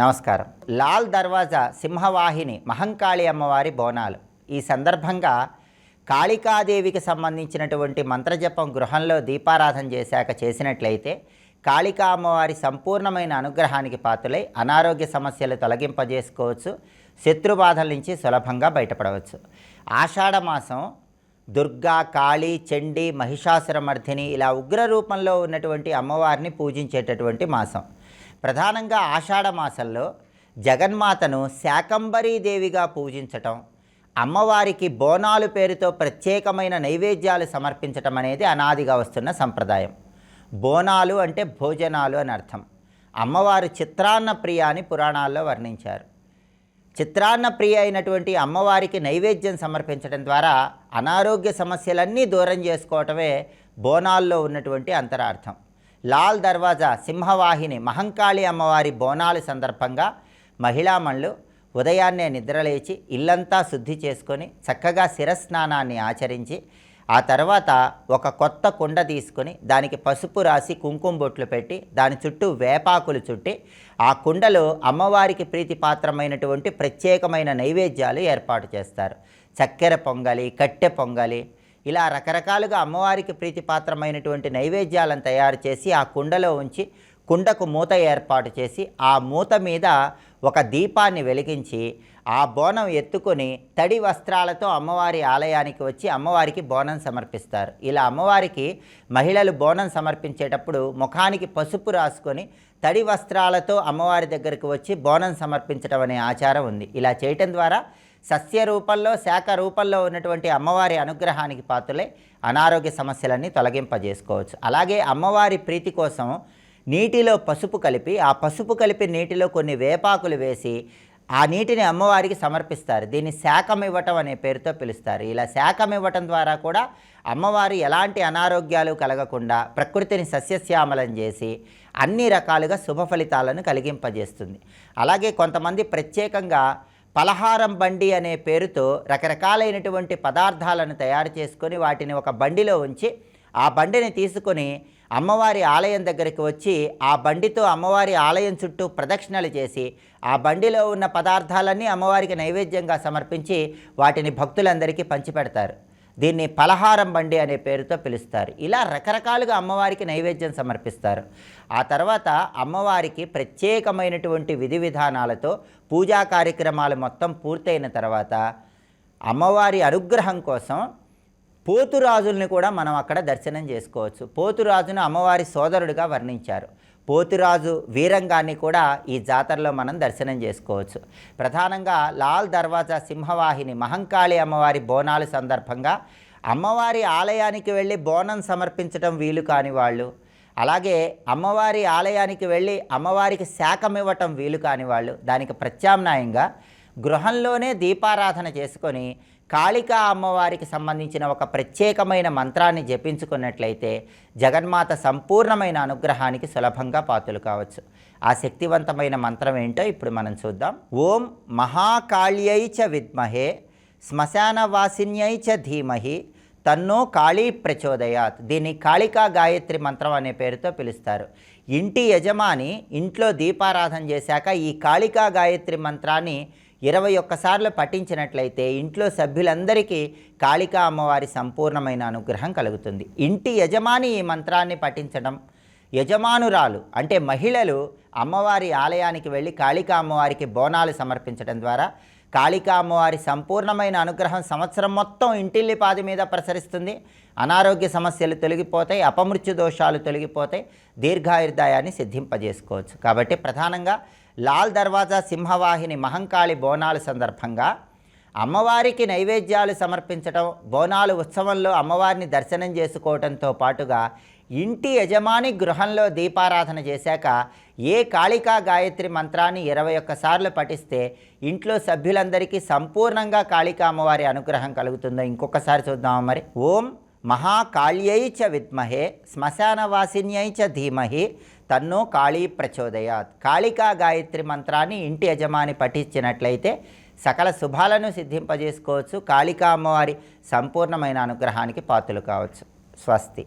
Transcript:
నమస్కారం. లాల్ దర్వాజా సింహవాహిని మహంకాళి అమ్మవారి బోనాలు. ఈ సందర్భంగా కాళికాదేవికి సంబంధించినటువంటి మంత్రజపం గృహంలో దీపారాధన చేశాక చేసినట్లయితే కాళికా అమ్మవారి సంపూర్ణమైన అనుగ్రహానికి పాత్రలై అనారోగ్య సమస్యలు తొలగింపజేసుకోవచ్చు శత్రుబాధల నుంచి సులభంగా బయటపడవచ్చు. ఆషాఢమాసం దుర్గా కాళీ చండి మహిషాసురమర్ధిని ఇలా ఉగ్ర రూపంలో ఉన్నటువంటి అమ్మవారిని పూజించేటటువంటి మాసం. ప్రధానంగా ఆషాఢ మాసంలో జగన్మాతను శాకంబరీదేవిగా పూజించటం అమ్మవారికి బోనాలు పేరుతో ప్రత్యేకమైన నైవేద్యాలు సమర్పించటం అనేది అనాదిగా వస్తున్న సంప్రదాయం. బోనాలు అంటే భోజనాలు అని అర్థం. అమ్మవారు చిత్రాన్న ప్రియ అని పురాణాల్లో వర్ణించారు. చిత్రాన్న ప్రియ అయినటువంటి అమ్మవారికి నైవేద్యం సమర్పించడం ద్వారా అనారోగ్య సమస్యలన్నీ దూరం చేసుకోవటమే బోనాల్లో ఉన్నటువంటి అంతరార్థం. లాల్ దర్వాజా సింహవాహిని మహంకాళి అమ్మవారి బోనాలు సందర్భంగా మహిళామణులు ఉదయాన్నే నిద్రలేచి ఇల్లంతా శుద్ధి చేసుకొని చక్కగా శిరస్నానాన్ని ఆచరించి ఆ తర్వాత ఒక కొత్త కుండ తీసుకొని దానికి పసుపు రాసి కుంకుమ బొట్లు పెట్టి దాని చుట్టూ వేపాకులు చుట్టి ఆ కుండలో అమ్మవారికి ప్రీతిపాత్రమైనటువంటి ప్రత్యేకమైన నైవేద్యాలు ఏర్పాటు చేస్తారు. చక్కెర పొంగలి కట్టె పొంగలి ఇలా రకరకాలుగా అమ్మవారికి ప్రీతిపాత్రమైనటువంటి నైవేద్యాలను తయారు చేసి ఆ కుండలో ఉంచి కుండకు మూత ఏర్పాటు చేసి ఆ మూత మీద ఒక దీపాన్ని వెలిగించి ఆ బోనం ఎత్తుకొని తడి వస్త్రాలతో అమ్మవారి ఆలయానికి వచ్చి అమ్మవారికి బోనం సమర్పిస్తారు. ఇలా అమ్మవారికి మహిళలు బోనం సమర్పించేటప్పుడు ముఖానికి పసుపు రాసుకొని తడి వస్త్రాలతో అమ్మవారి దగ్గరకు వచ్చి బోనం సమర్పించడం అనే ఆచారం ఉంది. ఇలా చేయటం ద్వారా సస్య రూపంలో శాఖ రూపంలో ఉన్నటువంటి అమ్మవారి అనుగ్రహానికి పాత్రలే అనారోగ్య సమస్యలన్నీ తొలగింపజేసుకోవచ్చు. అలాగే అమ్మవారి ప్రీతి కోసం నీటిలో పసుపు కలిపి ఆ పసుపు కలిపి నీటిలో కొన్ని వేపాకులు వేసి ఆ నీటిని అమ్మవారికి సమర్పిస్తారు. దీన్ని శాఖం ఇవ్వటం అనే పేరుతో పిలుస్తారు. ఇలా శాఖం ఇవ్వటం ద్వారా కూడా అమ్మవారు ఎలాంటి అనారోగ్యాలు కలగకుండా ప్రకృతిని సస్యశ్యామలం చేసి అన్ని రకాలుగా శుభ ఫలితాలను కలిగింపజేస్తుంది. అలాగే కొంతమంది ప్రత్యేకంగా పలహారం బండి అనే పేరుతో రకరకాలైనటువంటి పదార్థాలను తయారు చేసుకొని వాటిని ఒక బండిలో ఉంచి ఆ బండిని తీసుకొని అమ్మవారి ఆలయం దగ్గరికి వచ్చి ఆ బండితో అమ్మవారి ఆలయం చుట్టూ ప్రదక్షిణలు చేసి ఆ బండిలో ఉన్న పదార్థాలన్నీ అమ్మవారికి నైవేద్యంగా సమర్పించి వాటిని భక్తులందరికీ పంచిపెడతారు. దీన్ని పలహారం బండి అనే పేరుతో పిలుస్తారు. ఇలా రకరకాలుగా అమ్మవారికి నైవేద్యం సమర్పిస్తారు. ఆ తర్వాత అమ్మవారికి ప్రత్యేకమైనటువంటి విధి విధానాలతో పూజా కార్యక్రమాలు మొత్తం పూర్తయిన తర్వాత అమ్మవారి అనుగ్రహం కోసం పోతురాజుల్ని కూడా మనం అక్కడ దర్శనం చేసుకోవచ్చు. పోతురాజును అమ్మవారి సోదరుడిగా వర్ణించారు. పోతురాజు వీరంగాన్ని కూడా ఈ జాతరలో మనం దర్శనం చేసుకోవచ్చు. ప్రధానంగా లాల్ దర్వాజా సింహవాహిని మహంకాళి అమ్మవారి బోనాల సందర్భంగా అమ్మవారి ఆలయానికి వెళ్ళి బోనం సమర్పించడం వీలు కాని వాళ్ళు అలాగే అమ్మవారి ఆలయానికి వెళ్ళి అమ్మవారికి శాఖం ఇవ్వటం వీలు కాని వాళ్ళు దానికి ప్రత్యామ్నాయంగా గృహంలోనే దీపారాధన చేసుకొని కాళికా అమ్మవారికి సంబంధించిన ఒక ప్రత్యేకమైన మంత్రాన్ని జపించుకున్నట్లయితే జగన్మాత సంపూర్ణమైన అనుగ్రహానికి సులభంగా పాతులు కావచ్చు. ఆ శక్తివంతమైన మంత్రం ఏంటో ఇప్పుడు మనం చూద్దాం. ఓం మహాకాళ్యై చ విద్మహే శ్మశానవాసిన్యై చ ధీమహి తన్నో కాళీ ప్రచోదయాత్. దీన్ని కాళికా గాయత్రి మంత్రం అనే పేరుతో పిలుస్తారు. ఇంటి యజమాని ఇంట్లో దీపారాధన చేశాక ఈ కాళికా గాయత్రి మంత్రాన్ని ఇరవై ఒక్కసార్లు పఠించినట్లయితే ఇంట్లో సభ్యులందరికీ కాళికా అమ్మవారి సంపూర్ణమైన అనుగ్రహం కలుగుతుంది. ఇంటి యజమాని ఈ మంత్రాన్ని పఠించడం యజమానురాలు అంటే మహిళలు అమ్మవారి ఆలయానికి వెళ్ళి కాళికా అమ్మవారికి బోనాలు సమర్పించడం ద్వారా కాళికా అమ్మవారి సంపూర్ణమైన అనుగ్రహం సంవత్సరం మొత్తం ఇంటిల్లి పాది మీద ప్రసరిస్తుంది. అనారోగ్య సమస్యలు తొలగిపోతాయి అపమృత్యు దోషాలు తొలగిపోతాయి దీర్ఘాయుర్దాయాన్ని సిద్ధింపజేసుకోవచ్చు. కాబట్టి ప్రధానంగా లాల్ దర్వాజా సింహవాహిని మహంకాళి బోనాల సందర్భంగా అమ్మవారికి నైవేద్యాలు సమర్పించడం బోనాలు ఉత్సవంలో అమ్మవారిని దర్శనం చేసుకోవడంతో పాటుగా ఇంటి యజమాని గృహంలో దీపారాధన చేశాక ఏ కాళికా గాయత్రి మంత్రాన్ని ఇరవై ఒక్కసార్లు పఠిస్తే ఇంట్లో సభ్యులందరికీ సంపూర్ణంగా కాళికా అమ్మవారి అనుగ్రహం కలుగుతుందో ఇంకొకసారి చూద్దాం మరి. ఓం మహాకాళ్యై చ విద్మహే శ్మశానవాసిన్యై చ ధీమహి తన్నో కాళీ ప్రచోదయాత్. కాళికా గాయత్రి మంత్రాన్ని ఇంటి యజమాని పఠించినట్లయితే సకల శుభాలను సిద్ధింపజేసుకోవచ్చు. కాళికా అమ్మవారి సంపూర్ణమైన అనుగ్రహానికి పాత్రలు కావచ్చు. స్వస్తి.